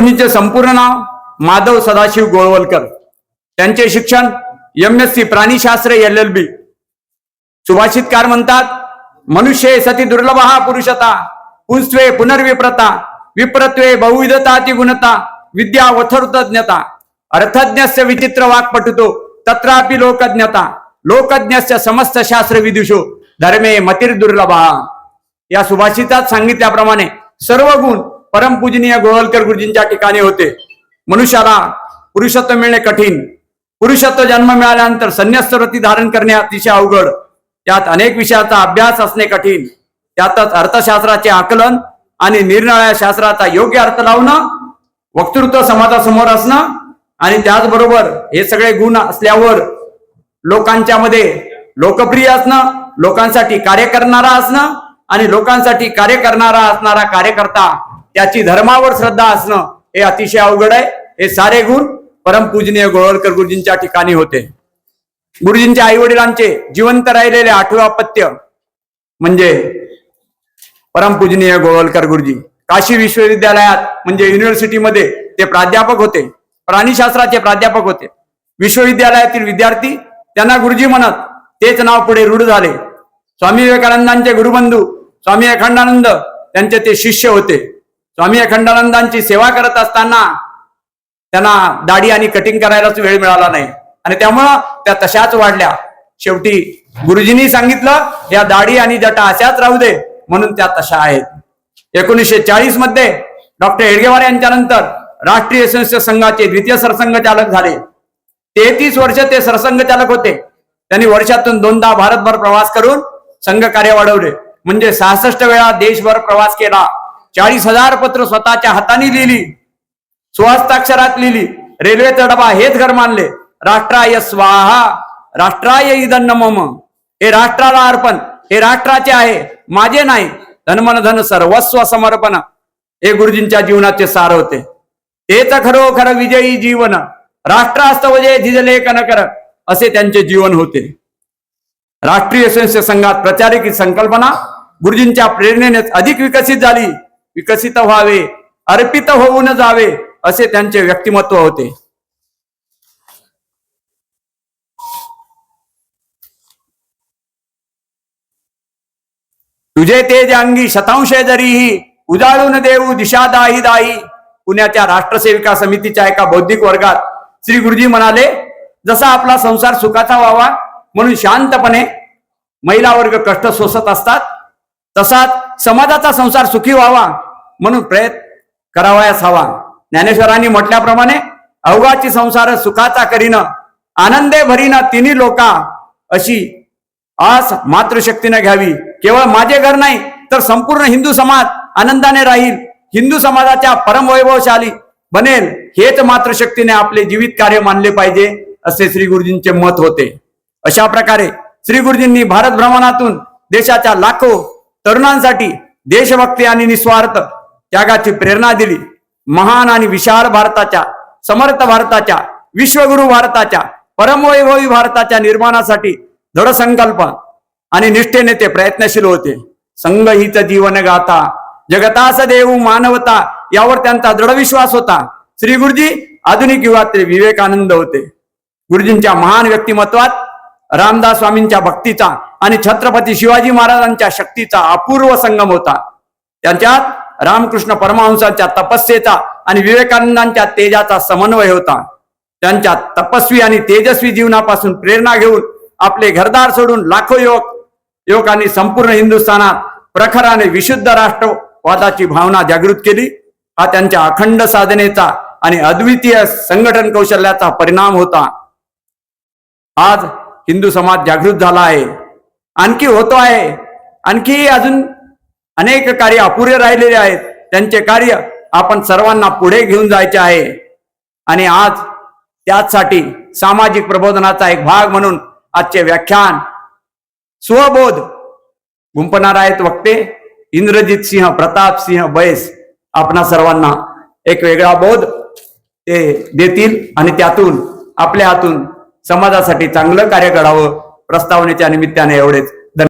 गुरुजींचे संपूर्ण नाव माधव सदाशिव गोळवलकर. त्यांचे शिक्षण एम एस सी प्राणीशास्त्र एल एल बी सुभाषितकार म्हणतात मनुष्य सती दुर्लभ हा पुरुषता पुंस्वे पुनर्विप्रता विप्रत्वे बहुविधता ती गुणता विद्या वथरुतज्ञता. अर्थज्ञस्य विचित्र वाक्पटुतो तत्रापि लोकज्ञता लोकज्ञस्य समस्त शास्त्र विदुषो धर्मे मतिर्दुर्लभ. या सुभाषितात सांगितल्याप्रमाणे सर्व गुण परमपूजनीय गोळवलकर गुरुजींच्या ठिकाणी होते. मनुष्याला पुरुषत्व मिळणे कठीण. पुरुषत्व जन्म मिळाल्यानंतर संन्यास व्रती धारण करणे अतिशय अवघड. त्यात अनेक विषयाचा अभ्यास असणे कठीण. त्यातच अर्थशास्त्राचे आकलन आणि निरनिराळ्या शास्त्राचा योग्य अर्थ लावणं वक्तृत्व समाजासमोर असणं आणि त्याचबरोबर हे सगळे गुण असल्यावर लोकांच्या मध्ये लोकप्रिय असणं लोकांसाठी कार्य करणारा असणं आणि लोकांसाठी कार्य करणारा असणारा कार्यकर्ता त्याची धर्मावर श्रद्धा असणं हे अतिशय अवघड आहे. हे सारे गुण परमपूजनीय गोळवलकर गुरुजींच्या ठिकाणी होते. गुरुजींच्या आई वडिलांचे जिवंत राहिलेले आठवे अपत्य म्हणजे परमपूजनीय गोळवलकर गुरुजी. काशी विश्वविद्यालयात म्हणजे युनिव्हर्सिटीमध्ये ते प्राध्यापक होते. प्राणीशास्त्राचे प्राध्यापक होते. विश्वविद्यालयातील विद्यार्थी त्यांना गुरुजी म्हणत तेच नाव पुढे रूढ झाले. स्वामी विवेकानंदांचे गुरुबंधू स्वामी अखंडानंद त्यांचे ते शिष्य होते. स्वामी अखंडानंदांची सेवा करत असताना त्यांना दाढी आणि कटिंग करायलाच वेळ मिळाला नाही. आणि त्यामुळं त्या तशाच वाढल्या. शेवटी गुरुजींनी सांगितलं या दाढी आणि जटा अशाच राहू दे म्हणून त्या तशा आहेत. एकोणीसशे चाळीसमध्ये डॉक्टर हेडगेवार यांच्या नंतर राष्ट्रीय संस्थ संघाचे द्वितीय सरसंघचालक झाले. तेहतीस वर्ष ते सरसंघचालक होते. त्यांनी वर्षातून दोनदा भारतभर प्रवास करून संघ कार्य वाढवले. म्हणजे सहासष्ट वेळा देशभर प्रवास केला. चाळीस हजार पत्र स्वतःच्या हाताने लिहिली. सुहस्ताक्षरात लिहिली. रेल्वेचा डबा हेच घर मानले. राष्ट्राय स्वाहा. राष्ट्राय इदन्न मम हे राष्ट्राला अर्पण. हे राष्ट्राचे आहे. माझे नाही. धनमन धन सर्वस्व समर्पण. हे गुरुजींच्या जीवनाचे सार होते. तेच खरोखर विजयी जीवन. राष्ट्रास्तवजे झिजले कनकर असे त्यांचे जीवन होते. राष्ट्रीय स्वयंसेवक संघात प्रचारिक संकल्पना गुरुजींच्या प्रेरणेनेच अधिक विकसित झाली. विकसित व्हावे अर्पित होऊन जावे असे त्यांचे व्यक्तिमत्व होते. तुझे तेज अंगी शतांश जरीही उजाळून देऊ दिशा दाही दाही पुण्याच्या राष्ट्रसेविका समितीच्या एका बौद्धिक वर्गात श्री गुरुजी म्हणाले जसा आपला संसार सुखाचा व्हावा म्हणून शांतपणे महिला वर्ग कष्ट सोसत असतात तसाच समाजाचा संसार सुखी व्हावा म्हणून प्रयत्न करावयास हवा ज्ञानेश्वरांनी म्हटल्याप्रमाणे अवघाची संसार सुखाचा करीन आनंदे भरीन तिन्ही लोका अशी आस मातृशक्तीने घ्यावी. केवळ माझे घर नाही तर संपूर्ण हिंदू समाज आनंदाने राहील. हिंदू समाजाच्या परमवैभवशाली बनेल. हेच मातृशक्तीने आपले जीवित कार्य मानले पाहिजे असे श्री गुरुजींचे मत होते. अशा प्रकारे श्री गुरुजींनी भारत भ्रमणातून देशाच्या लाखो तरुणांसाठी देशभक्ती आणि निस्वार्थ त्यागाची प्रेरणा दिली. महान आणि विशाल भारताच्या समर्थ भारताच्या विश्वगुरु भारताच्या परमवैभवी भारताच्या निर्माणासाठी दृढ संकल्प आणि निष्ठेने ते प्रयत्नशील होते. संघ हीच जीवन गाता जगतास देऊ मानवता यावर त्यांचा दृढ विश्वास होता. श्री गुरुजी आधुनिक युगातले विवेकानंद होते. गुरुजींच्या महान व्यक्तिमत्वात रामदास स्वामींच्या भक्तीचा आणि छत्रपती शिवाजी महाराजांच्या शक्तीचा अपूर्व संगम होता. त्यांच्यात रामकृष्ण परमहंसांच्या तपस्येचा आणि विवेकानंदांच्या तेजाचा समन्वय होता. त्यांच्या तपस्वी आणि तेजस्वी जीवनापासून प्रेरणा घेऊन आपले घरदार सोडून लाखो युवक युवकांनी संपूर्ण हिंदुस्थानात प्रखराने विशुद्ध राष्ट्रवादाची भावना जागृत केली. हा त्यांच्या अखंड साधनेचा आणि अद्वितीय संघटन कौशल्याचा परिणाम होता. आज हिंदू समाज जागृत झाला आहे. आणखी होतो आहे. आणखी अजून अनेक कार्य अपुरे राहिलेले आहेत. त्यांचे कार्य आपण सर्वांना पुढे घेऊन जायचे आहे. आणि आज त्याचसाठी सामाजिक प्रबोधनाचा एक भाग म्हणून आजचे व्याख्यान स्वबोध गुंपणार आहेत वक्ते इंद्रजित सिंह प्रताप सिंह बैस आपणा सर्वांना एक वेगळा बोध ते देतील आणि त्यातून आपल्या हातून समाजासाठी चांगलं कार्य करावं प्रस्तावनेच्या निमित्ताने एवढेच.